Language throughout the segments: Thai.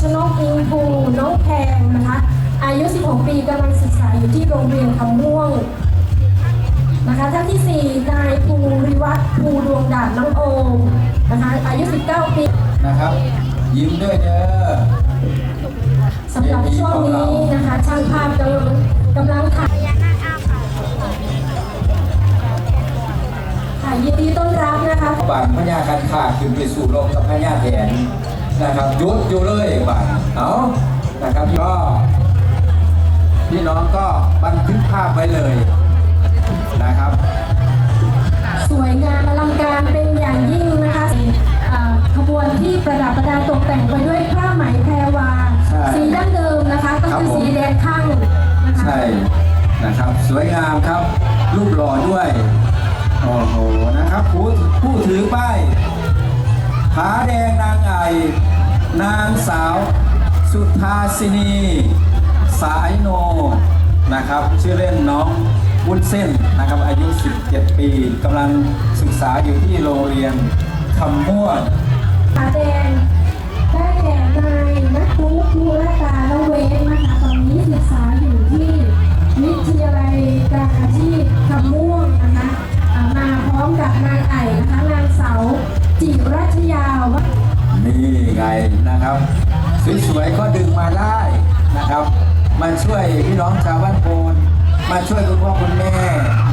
ชนกอิงภูน้องแพงนะคะ อายุ 16 ปีกำลังศึกษาอยู่ที่โรงเรียนคำม่วงนะคะท่านที่ 4 นายภูริวัฒน์ภูดวงดาบน้องโอมนะคะอายุ 19 ปีนะครับ ยิ้มด้วยเด้อสำหรับช่วงนี้นะคะช่างภาพกำลังกำลังถ่ายค่ะยินดีต้อนรับนะคะบานพญาคันขาขึ้นไปสู่โลกกับพญาแถน นะครับหยุดอยู่เลยบานเอานะครับก็พี่น้องก็บันทึกภาพไว้เลยนะครับ สวยงามอลังการเป็นอย่างยิ่งนะคะอ่าขบวนที่ประดับประดาตกแต่งไปด้วยผ้าไหมแพรวาใช่สีดั้งเดิมนะคะก็ครับคือผมสีแดงข้างนะคะใช่นะครับสวยงามครับรูปหล่อด้วยโอ้โหนะครับผู้ผู้ถือป้ายผาแดงนางไอ่ นางสาวสุทาสินี สายโนนะครับ ชื่อเล่นน้องวุ้นเส้นนะครับอายุ 17 ปีกำลังศึกษาอยู่ที่โรงเรียนคำม่วนผาแดงได้แก่นายนัทวุฒิภูรตาละเวงนะคะตอนนี้ศึกษาอยู่ที่วิทยาลัยการอาชีพคำม่วงนะคะมาพร้อมกับนางไอ่นะคะนางเสาจิรัชยาวัฒ น์นี่ไงนะครับสวยๆก็ดึงมาได้นะครับมาช่วยพี่น้องชาวบ้านโพนมาช่วยคุณพ่อคุณแม่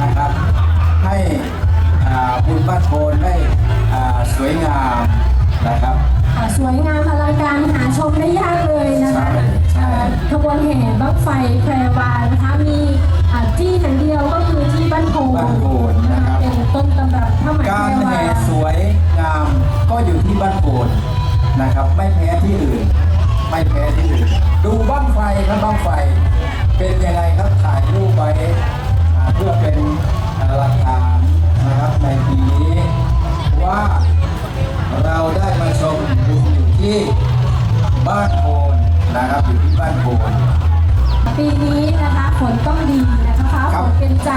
นะครับ ให้อ่าบุญบ้านโพนได้อ่าสวยงามนะครับค่ะสวยงามอลังการหาชมได้ยากเลยนะคะใช่ใช่เอ่อขบวนแห่บั้งไฟแพรวานะคะมีอ่าที่แห่งเดียวก็คือที่บ้านโพบ้านโพนนะครับเป็นต้นตำรับ ดูบ้างไฟครับบ้างไฟ เป็นยังไงครับถ่ายรูปไว้อ่าเพื่อเป็นอ่าหลักฐานนะครับในปีนี้ว่าเราได้มาชมบุญอยู่ที่บ้านโพนนะครับอยู่ที่บ้านโพนปีนี้นะคะฝนต้องดีนะคะฟ้าครัฝบนเป็นใจ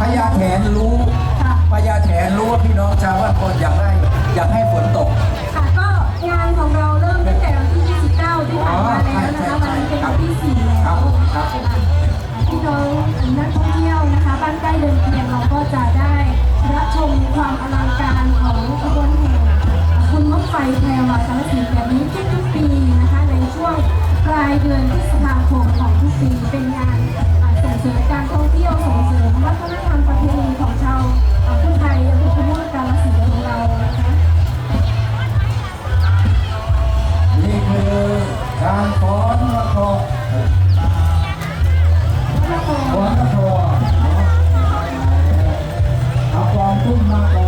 พญาแถนรู้ค่ะพญาแถนรู้ว่าพี่น้องชาวบ้านโพนอยากได้อยากให้ฝนตกค่ะก็ การฟ้